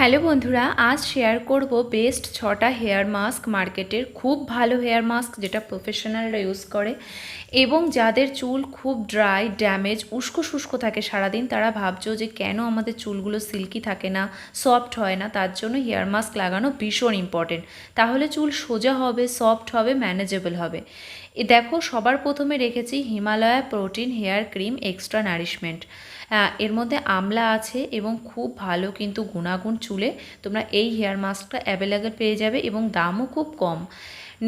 Hello বন্ধুরা, আজ share করব বেস্ট ছটা হেয়ার মাস্ক মার্কেটের খুব ভালো হেয়ার মাস্ক যেটা প্রফেশনালরা ইউজ করে এবং যাদের চুল খুব ড্রাই ড্যামেজ উস্কো শুষ্ক থাকে সারাদিন, তারা ভাবছ যে কেন আমাদের চুলগুলো সিল্কি থাকে না সফট হয় না, তার জন্য হেয়ার মাস্ক লাগানো ভীষণ ইম্পর্টেন্ট তাহলে চুল সোজা হবে সফট হবে ম্যানেজেবল হবে। দেখো, সবার প্রথমে রেখেছি Himalaya protein hair cream extra nourishment এর মধ্যে আমলা আছে এবং খুব ভালো কিন্তু গুণাগুণ চুলে তোমরা এই হেয়ার মাস্কটা অ্যাভেলেবেল পেয়ে যাবে এবং দামও খুব কম।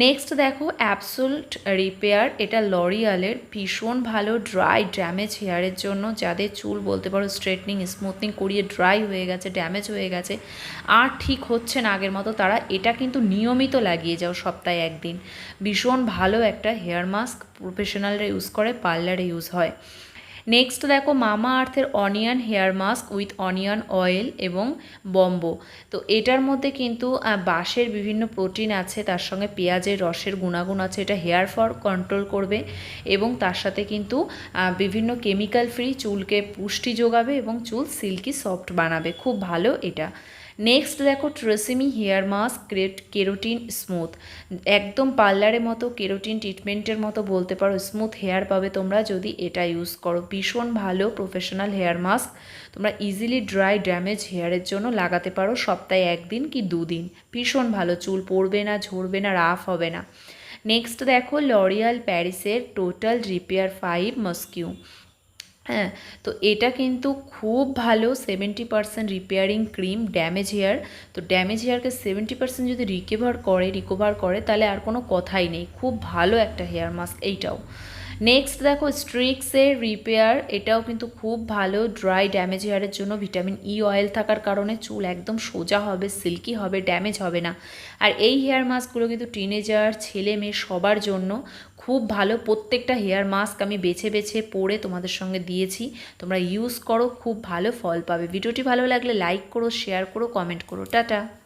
নেক্সট দেখো অ্যাপসুলট রিপেয়ার এটা লরিয়ালের ভীষণ ভালো ড্রাই ড্যামেজ হেয়ারের জন্য, যাদের চুল বলতে পারো স্ট্রেটনিং স্মুথনিং করিয়ে ড্রাই হয়ে গেছে ড্যামেজ হয়ে গেছে, আর ঠিক হচ্ছে না আগের মতো, তারা এটা কিন্তু নিয়মিত লাগিয়ে যাও সপ্তাহে একদিন। ভীষণ ভালো একটা হেয়ার মাস্ক প্রফেশনালরা ইউজ করে পার্লারে ইউজ হয়। নেক্সট দেখো, মামা আর্থের onion hair mask with onion oil এবং বম্বো তো এটার মধ্যে কিন্তু বাঁশের বিভিন্ন প্রোটিন আছে, তার সঙ্গে পেঁয়াজের রসের গুণাগুণ আছে, এটা হেয়ার ফল কন্ট্রোল করবে এবং তার সাথে কিন্তু বিভিন্ন কেমিক্যাল ফ্রি চুলকে পুষ্টি যোগাবে এবং চুল সিল্কি সফট বানাবে। খুব ভালো এটা। নেক্সট দেখো ট্রেসিমি হেয়ার মাস্ক ক্রেট কেরোটিন স্মুথ একদম পার্লারের মতো কেরোটিন ট্রিটমেন্টের মতো বলতে পারো স্মুথ হেয়ার পাবে তোমরা যদি এটা ইউজ করো। ভীষণ ভালো প্রফেশনাল হেয়ার মাস্ক তোমরা ইজিলি ড্রাই ড্যামেজ হেয়ারের জন্য লাগাতে পারো সপ্তাহে একদিন কি দুদিন। ভীষণ ভালো, চুল পড়বে না, ঝরবে না রাফ হবে না। নেক্সট দেখো লরিয়াল প্যারিসের টোটাল রিপেয়ার ফাইভ মস্কিউ হ্যাঁ তো এটা কিন্তু খুব ভালো seventy percent repairing cream damage hair তো ড্যামেজ হেয়ারকে সেভেন্টি পারসেন্ট যদি রিকভার করে রিকভার করে, তাহলে আর কোনো কথাই নেই। খুব ভালো একটা হেয়ার মাস্ক এইটাও। নেক্সট দেখো স্ট্রিক্সের রিপেয়ার এটাও কিন্তু খুব ভালো। ড্রাই ড্যামেজ হেয়ারের জন্য ভিটামিন ই অয়েল থাকার কারণে চুল একদম সোজা হবে সিল্কি হবে ড্যামেজ হবে না। আর এই হেয়ার মাস্কগুলো কিন্তু টিনেজার ছেলে মেয়ে সবার জন্য খুব ভালো। প্রত্যেকটা হেয়ার মাস্ক আমি বেছে বেছে পরে তোমাদের সঙ্গে দিয়েছি। তোমরা ইউজ করো, খুব ভালো ফল পাবে। ভিডিওটি ভালো লাগলে লাইক করো শেয়ার করো কমেন্ট করো। টাটা!